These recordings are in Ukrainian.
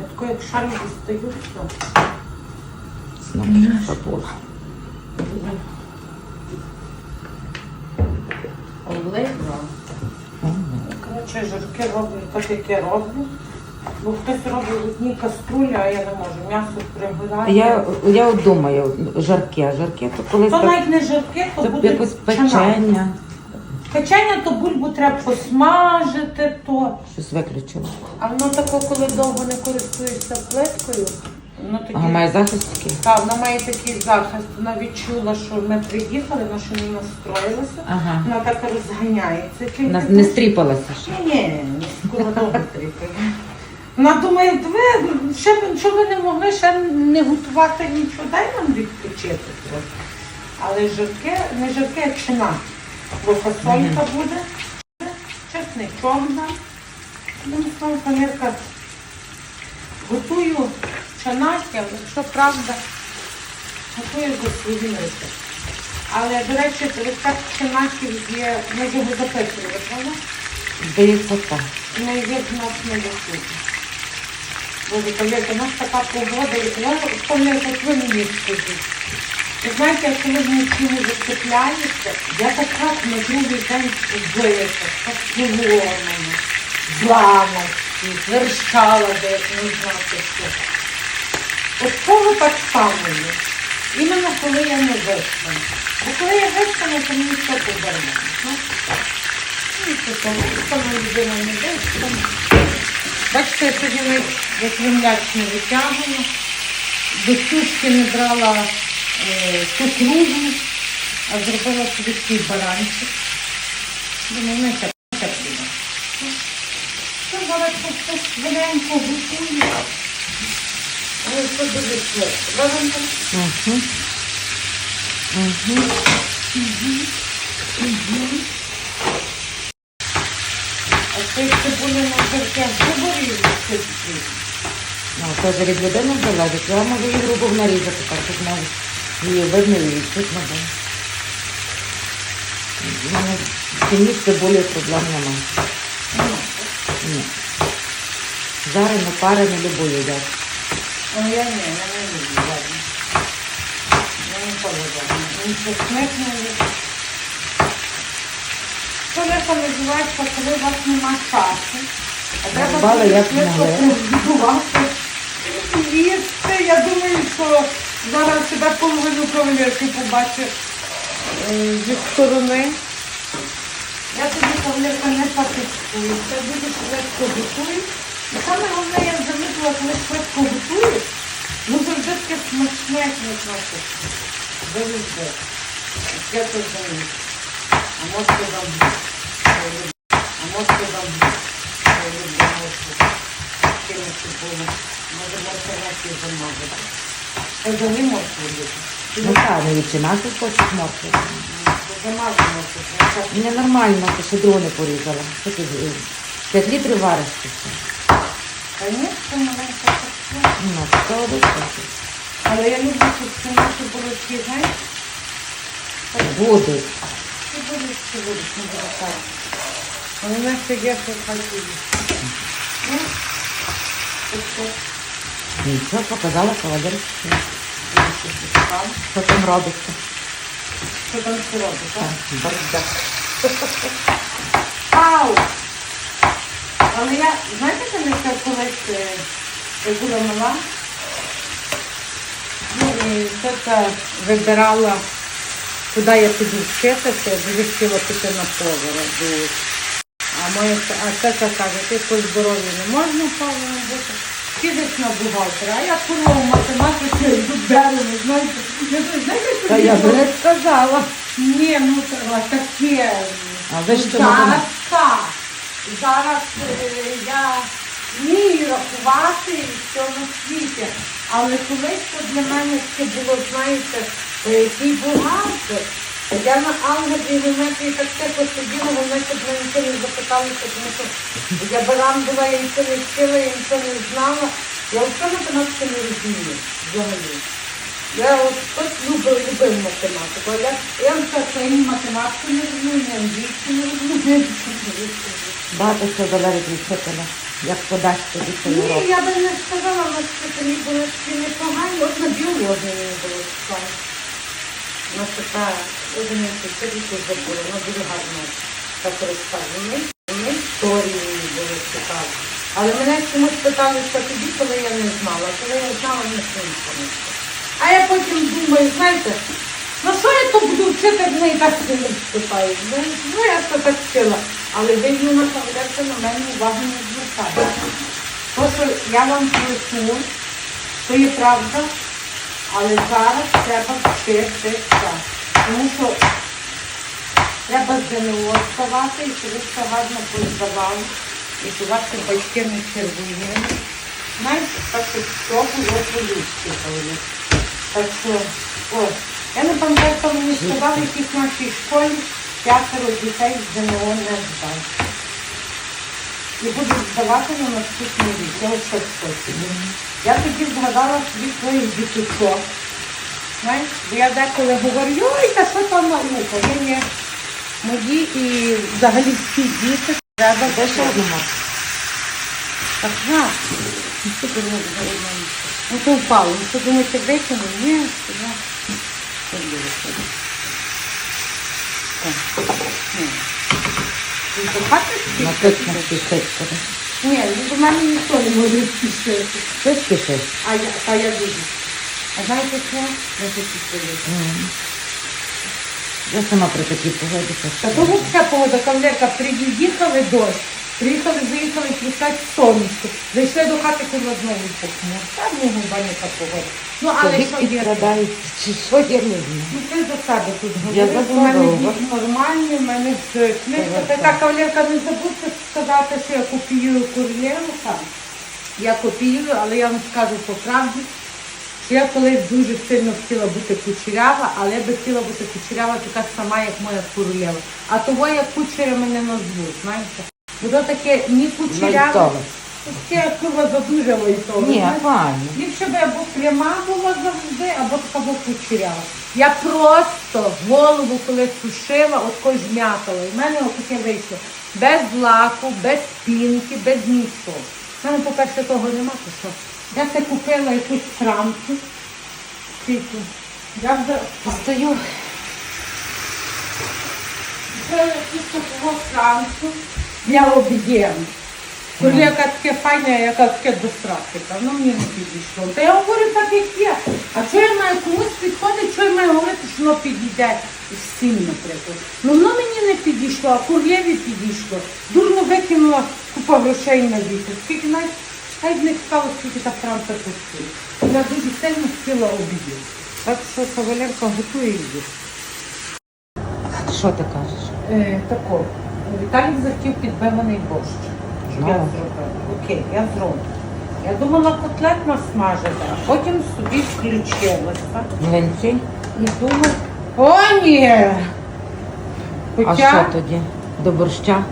Я тако, як шарю дістаю, все. Знову капуста. Олегро. Коротше, жирки роблю так, як я роблю. Бо хтось робить в одній каструлі, а я не можу. М'ясо пригорає. Я, я от думаю, жарке, жарке, то колись То так, навіть не жирки, то то буде якось чана. печення. Печення то бульбу треба посмажити, то. Щось виключила. А воно тако, коли довго не користуєшся плиткою, воно тоді. А має захист такий? Так, вона має такий захист. Вона відчула, що ми приїхали, вона ще не настроїлася. Ага. Вона так розганяється. Вона не стріпалася ще. Ні, ні, ні, скоро довго тріпає. Вона думає, ви ще б- що ви не могли ще не готувати нічого, дай нам відпочити трохи. Але жирки, не жирки, а чина. Бо фасолька буде, чесничок дам. Ну, слово, панірка, готую але якщо правда, готую за свої миски. Але, до речі, рецепт чанаків є, ми його записували, правда? Здається, так. Не є в нас на YouTube. Боже, повірте, у нас така погода, я вспомнила, як ви мені скажіть. Ви знаєте, коли вночі не засипляєте, я така на другий день вбита, так поломана, зламана, верщала десь, не знати що. От кого так само. Іменно коли я не виспана. Бо коли я виспана, то мені все повернено. Ну, це там, там людина не виспана. Бачите, я сьогодні як земляч не витягую. До сушки не брала е, кукурудзу, а зробила собі такий баранчик. Думаю, не так, буде. Зараз просто швиденько готую. Але це дуже швидко. Бажанка? Угу. Угу. А цей цибулі на жирке виборів цибулі. Ну, це вже від людини залежить. Я можу грубо нарізати, так щоб навіть і відчутно було. У мене в сім'ї з цибулею проблем немає. Ні. Жарену, парену, любу їдять. Ну, я не, я не люблю ладно. Я не поводила. Він не люблю. Це легко називається, коли у вас нема часу. А треба Бали як могли. Їсти. Я думаю, що зараз себе половину кавалерки побачить е, зі сторони. Я тобі кавалерка не патискую. Це дуже швидко готую. І саме головне, я замітила, коли швидко готуєш, ну завжди таке смачне, як не смачне. Завжди. Я це замітила. А може завжди. А може люблю морку. Кинути було. Може морковки замазати. Я взагалі морку. Ну так, не відчинати хочуть моркву. Замазу морку. Мені нормально, то ще не порізала. Що ти, е, 5 літрів вариш чи що? Конечно, маленька картошка. Ну, це. Але я люблю, щоб ці наші були знаєш, Будуть. Будуть, чи будуть не буде так. Але в нас є, що хай буде. Ну, це. Нічого, показала холодильник. Що там робиться? Що там все робить, так? Бардак. Ау! Але я, знаєте, коли я колись е, я була мала, ну, і тета вибирала, куди я піду вчитися, я дуже хотіла піти на повара. А моя а тета каже, ти по здоров'ю не можна поваром бути. Підеш на бухгалтера, а я курва в математиці дерево, знаєте. Я кажу, знаєте, що Та я мені не сказала. ні, ну та- таке. А ви що, Зараз так. Зараз е, я вмію рахувати і все на світі. Але колись то для мене це було, знаєте, е, який бухгалтер. Я на алгебрі в моменті так тихо сиділа, вони щоб мене нічого не запиталися, тому що я баран була, я нічого не вчила, я нічого не знала. Я все математику не розумію взагалі. Я от хтось любив, любив математику. а Я, я вам скажу, що я ні математику не розумію, ні англійську не розумію, ні англійську. Багато що залежить від вчителя. Як подасть тобі цей Ні, я би не сказала, але вчителі були такі непогані. От на біології мені було цікаво. Вона така, я думаю, що це забула, вона дуже гарно так розказує. Мені історії були цікаві. Але мене чомусь питали, що тоді, коли я не знала. Коли я знала, не не А я потім думаю, знаєте, ну що я то буду вчити, в неї так не вступаю. Ну, я це так вчила. Але видно, на кавалерка на мене увагу не звертає. То, що я вам поясню, то є правда, але зараз треба вчитися. Тому що треба з ЗНО вставати, і щоб все гарно поздавали, і щоб ваші батьки не червоніли. Знаєте, так що все було говорю. Так що, ось. Я не пам'ятаю, хто мені сказав, в нашій школі п'ятеро дітей з ЗНО не здав. І будуть здавати на наступний рік. Я що в. Я тоді згадала собі своїх діточок. Знаєш, бо я деколи говорю, ой, та що там? Ні, ні. Мої і взагалі всі діти треба Де ще одну мати? Так, на. Ну, що ти робиш, Галина? Ну, то впало. Ну, що думаєте, викину? Ні. Що? Так. Ні. Ти точно спішить. Ні, ну, до мене ніхто не може спішити. Ти спішиш? А я, та я дуже. А знаєте що? Я хочу сказати. Я сама про такі погоди. Та того така погода, кавалерка, приїхали дощ, приїхали, заїхали, пускать сонечко. Зайшли до хати, коли знову. Та ну губа не та погода. Ну, але Тобі що є? підкрадають, чи що я не знаю. Ну, ти за себе тут Я у мене діти нормальні, в мене все. Книжка така кавалерка, не забудьте сказати, що я копіюю кур'єру там. Я копіюю, але я вам скажу по правді, що я колись дуже сильно хотіла бути кучерява, але я би хотіла бути кучерява така сама, як моя королева. А того я кучерями не назву, знаєте. Бо то таке ні кучеряве, таке курва задуже лайтове. Ні, файно. Ліпше би або пряма була завжди, або така була кучерява. Я просто голову, коли сушила, от такою жмякала. І в мене отаке вийшло. Без лаку, без пінки, без нічого. У мене, по-перше, того нема, то що. Я це купила якусь францу. Скільки? Я вже Постою. купила якусь таку францу для об'єму. Коли яка таке файне, яка таке до страхіка, ну мені не підійшло. Та я говорю так, як є. А що я маю комусь підходить, що я маю говорити, що воно підійде всім, наприклад. Ну воно мені не підійшло, а кур'єві підійшло. Дурно викинула купа грошей на вітер. Скільки навіть хай б не цікаво, скільки та франца коштує. Я дуже сильно хотіла обіді. Так що кавалерка готує її. Що ти кажеш? Е, тако. Віталік захотів підбиваний борщ. Я Ну. зробила. Окей, я зроблю. Я думала котлет насмажити, а потім собі включилася. Млинці? І думаю, о, ні! А що тоді? До борща?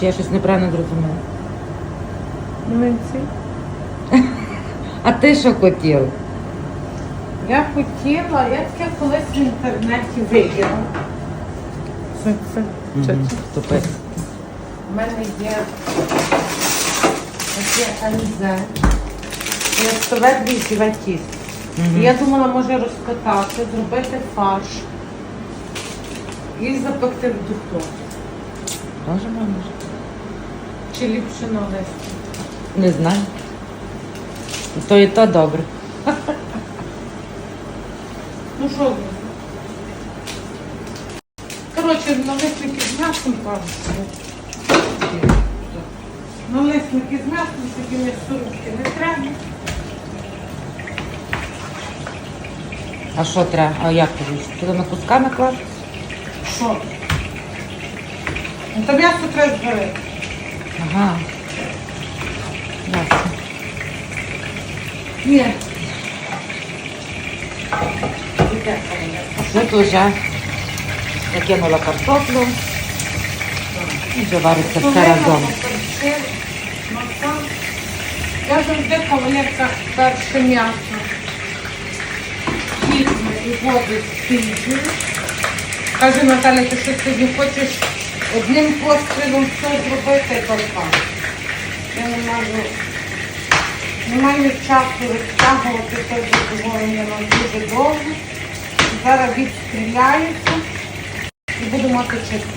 Чи я щось неправильно зрозуміла? Млинці. А ти що хотів? я хотіла, я таке колись в інтернеті виділа. Це, це, це, це. Тупи. У мене є таке алізе. Рестове дві тіст. Я думала, може розкатати, зробити фарш і запекти в духовці. Може, можеш? Чи ліпше на листі. Не знаю. То і то добре. Ну що ви? Коротше, налисники з м'ясом кажуть. Налисники з м'ясом, такі м'ясорубки не треба. А що треба? А як тобі? Цілими кусками класти? Що? Ну, то м'ясо треба зварити. Ага. Ясно. Ні. Оля. Тут вже накинула картоплю. І вже вариться все разом. Я завжди кавалерка перше м'ясо. візьме і воду стільки. Каже Наталя, ти що сьогодні хочеш одним пострілом все зробити, то так. Я не можу, не маю часу розтягувати це задоволення нам дуже довго. Зараз відстріляюся і буду мати чисто.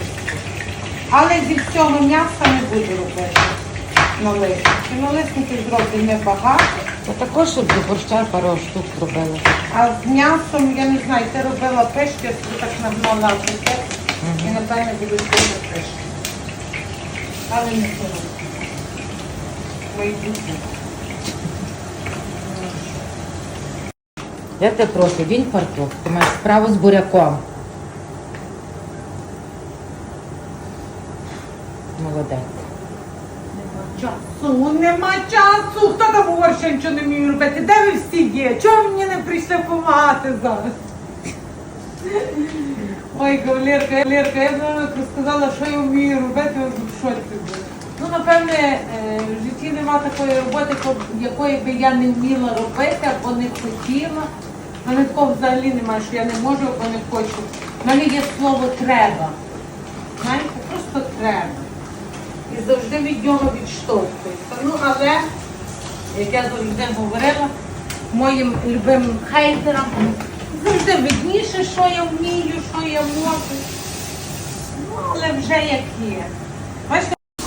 Але зі всього м'яса не буду робити налисники. Налисники зроблю небагато. Я також щоб до борща пару штук зробила. А з м'ясом, я не знаю, ти робила пишки, я собі так нагнала пакет і напевно буду дуже пишки. Але не сьогодні. Майбутнє. Я тебе прошу, він фартух, ти маєш справу з буряком. Молодець. Нема часу, нема часу. Хто там говорить, що нічого не вмію робити? Де ви всі є? Чого мені не прийшли допомагати зараз? Ой, Гавлірка, Гавлірка, я б вам сказала, що я вмію робити, в шоці. Ну, напевне, е, в житті нема такої роботи, якої би я не вміла робити або не хотіла. У мене такого взагалі немає, що я не можу або не хочу. У мене є слово треба. Знаєте, просто треба і завжди від нього відштовхується. Ну, але, як я завжди говорила, моїм любимим хейтерам завжди видніше, що я вмію, що я можу. Ну, але вже як є. Бачите,